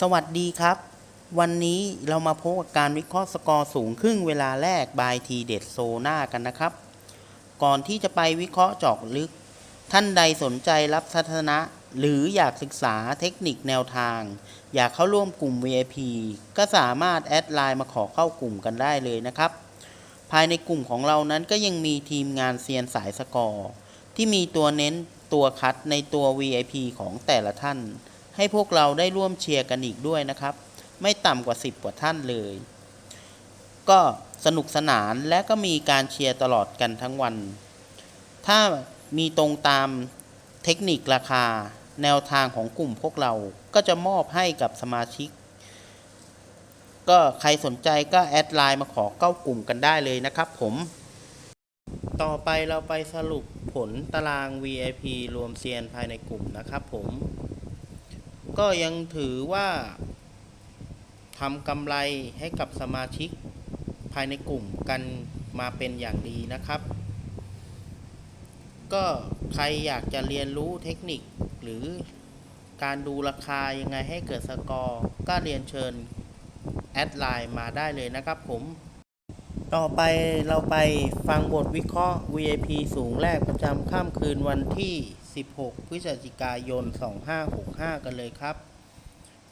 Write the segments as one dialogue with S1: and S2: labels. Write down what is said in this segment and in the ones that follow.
S1: สวัสดีครับ วันนี้เรามาพบกับการวิเคราะห์สกอร์สูงครึ่งเวลาแรกบายทีเด็ดโซน่ากันนะครับ ก่อนที่จะไปวิเคราะห์เจาะลึก ท่านใดสนใจรับทัศนะ หรืออยากศึกษาเทคนิคแนวทาง อยากเข้าร่วมกลุ่ม VIP ก็สามารถแอดไลน์มาขอเข้ากลุ่มกันได้เลยนะครับ ภายในกลุ่มของเรานั้นก็ยังมีทีมงานเซียนสายสกอร์ ที่มีตัวเน้นตัวคัดในตัว VIP ของแต่ละท่าน ให้พวกเราได้ร่วมเชียร์กันอีกด้วยนะครับ ไม่ต่ำกว่า 10 กว่าท่านเลย ก็สนุกสนานและก็มีการเชียร์ตลอดกันทั้งวัน ถ้ามีตรงตามเทคนิคราคาแนวทางของกลุ่มพวกเราก็จะมอบให้กับสมาชิก ก็ใครสนใจก็แอดไลน์มาขอเข้ากลุ่มกันได้เลยนะครับผม ต่อไปเราไปสรุปผลตาราง VIP รวมเซียนภายในกลุ่มนะครับผม ก็ยังถือว่าทำกำไรให้กับสมาชิกภายในกลุ่มกันมาเป็นอย่างดีนะครับ ก็ใครอยากจะเรียนรู้เทคนิคหรือการดูราคายังไงให้เกิดสกอร์ก็เรียนเชิญแอดไลน์มาได้เลยนะครับผม ต่อไปเราไปฟังบทวิเคราะห์ VIP สูงแรกประจำค่ำคืนวันที่ 16 พฤศจิกายน 2565 กันเลยครับ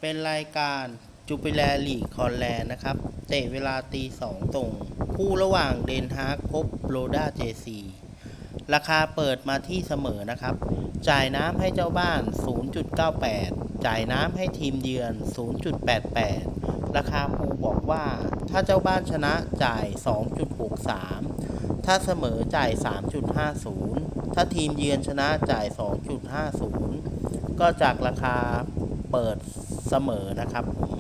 S1: เป็นรายการจูปิแลลีคอนแลนนะครับ เตะเวลาตีสองตรง คู่ระหว่างเดนฮาร์กพบโรด้าเจซีราคาเปิดมาที่เสมอนะครับ จ่ายน้ำให้เจ้าบ้าน 0.98 จ่ายน้ำให้ทีมเยือน 0.88 ราคาภูบอกว่าถ้าเจ้าบ้านชนะจ่าย 2.63 ถ้าเสมอจ่าย 3.50 ถ้าทีมเยือนชนะจ่าย 2.50 ก็จากราคาเปิดเสมอนะครับผม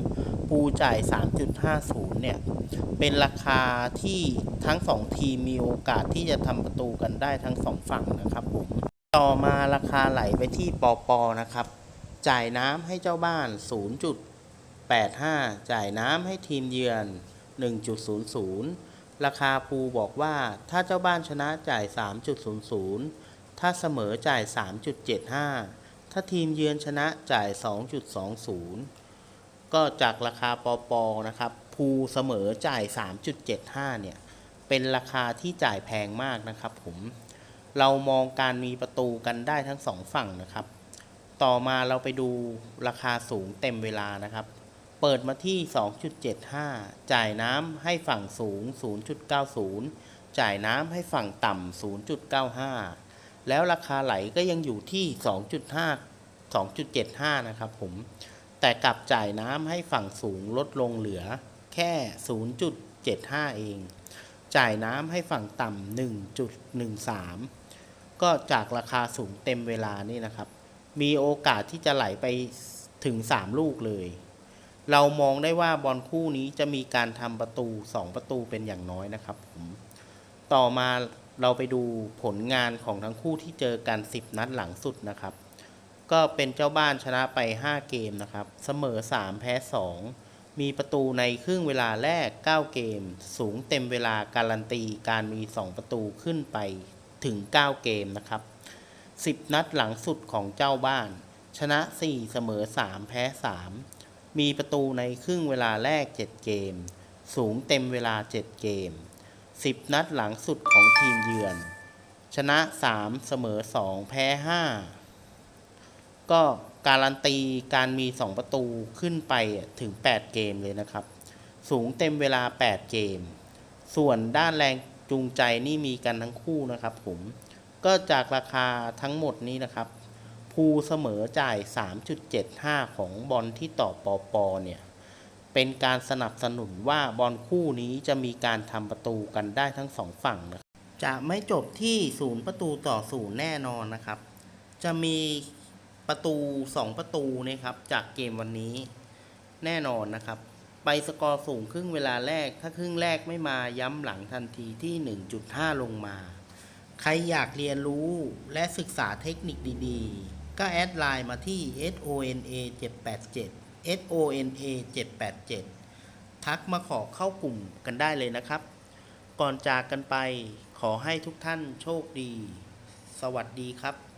S1: ปูจ่าย 3.50 เนี่ย เป็นราคาที่ทั้ง 2 ทีมมีโอกาสที่จะทำประตูกันได้ทั้ง 2 ฝั่งนะครับผม ต่อมาราคาไหลไปที่ปอปอนะครับ จ่ายน้ำให้เจ้าบ้าน 0.85 จ่ายน้ำให้ทีมเยือน 1.00ราคาภูบอกว่าถ้าเจ้าบ้านชนะจ่าย 3.00 ถ้าเสมอจ่าย 3.75 ถ้าทีมเยือนชนะจ่าย 2.20 ก็จากราคาปอปอนะครับภูเสมอจ่าย 3.75 เนี่ย เป็นราคาที่จ่ายแพงมากนะครับผม เรามองการมีประตูกันได้ทั้งสองฝั่งนะครับ ต่อมาเราไปดูราคาสูงเต็มเวลานะครับ เปิดมาที่ 2.75 จ่ายน้ำให้ฝั่งสูง 0.90 จ่ายน้ำให้ฝั่งต่ำ0.95 แล้วราคาไหลก็ยังอยู่ที่ 2.5 2.75 นะครับผม แต่กลับจ่ายน้ำให้ฝั่งสูงลดลงเหลือแค่ 0.75 เอง จ่ายน้ำให้ฝั่งต่ำ1.13 ก็จากราคาสูงเต็มเวลานี่นะครับ มีโอกาสที่จะไหลไปถึง 3 ลูกเลย เรามองได้ว่าบอลคู่นี้จะมีการทำประตู 2 ประตูเป็นอย่างน้อยนะครับผม ต่อมา เราไปดูผลงานของทั้งคู่ที่เจอกัน 10 นัดหลังสุดนะครับ ก็เป็นเจ้าบ้านชนะไป 5 เกมนะครับ เสมอ 3 แพ้ 2 มีประตูในครึ่งเวลาแรก 9 เกม สูงเต็มเวลาการันตีการมี 2 ประตูขึ้นไปถึง 9 เกมนะครับ 10 นัดหลังสุดของเจ้าบ้าน ชนะ 4 เสมอ 3 แพ้ 3 มีประตูในครึ่งเวลาแรก 7 เกม สูงเต็มเวลา 7 เกม 10 นัดหลังสุดของทีมเยือน ชนะ 3 เสมอ 2 แพ้ 5 ก็การันตีการมี 2 ประตูขึ้นไปถึง 8 เกมเลยนะครับ สูงเต็มเวลา 8 เกม ส่วนด้านแรงจูงใจนี่มีกันทั้งคู่นะครับผม ก็จากราคาทั้งหมดนี้นะครับภูเสมอจ่าย 3.75 ของบอลที่ต่อปอปอเนี่ย เป็นการสนับสนุนว่าบอลคู่นี้จะมีการทำประตูกันได้ทั้งสองฝั่งนะครับจะไม่จบที่ศูนย์ประตูต่อศูนย์แน่นอนนะครับ จะมีประตู 2 ประตูนะครับ จากเกมวันนี้แน่นอนนะครับ ไปสกอร์สูงครึ่งเวลาแรก ถ้าครึ่งแรกไม่มาย้ำหลังทันทีที่ 1.5 ลงมา ใครอยากเรียนรู้และศึกษาเทคนิคดีๆ ก็แอดไลน์มาที่ sona 787 sona 787 ทักมาขอเข้ากลุ่มกันได้เลยนะครับ ก่อนจากกันไปขอให้ทุกท่านโชคดี สวัสดีครับ